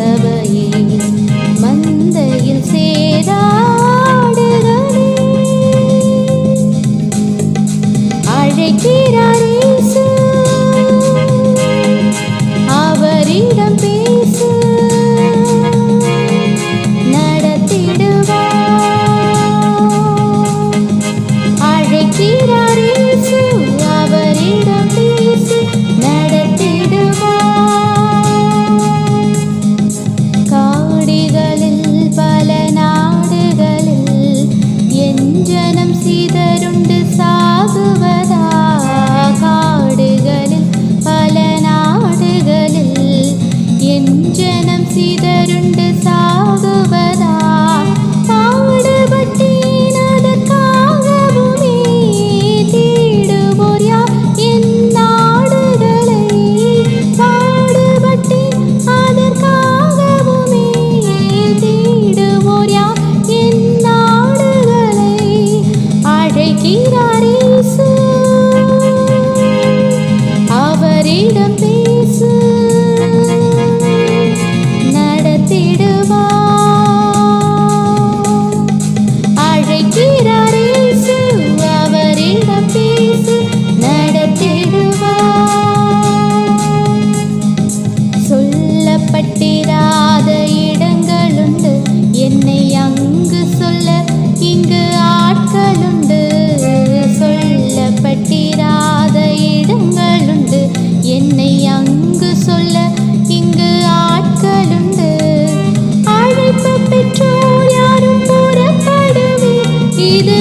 சபையே மந்தையில் சேராடுகளே அழைக்கிறா எஞ்சனம் சிதறுண்டு சாகுவதா? பாடுபட்டேன் அதற்காகவுமே தேடுவோர் யார்? என் நாடுகளை பாடுபட்டேன் அதற்காகவுமே தேடுவோர் யார்? என் நாடுகளை அழைக்கிறாரே அவரிடம் இது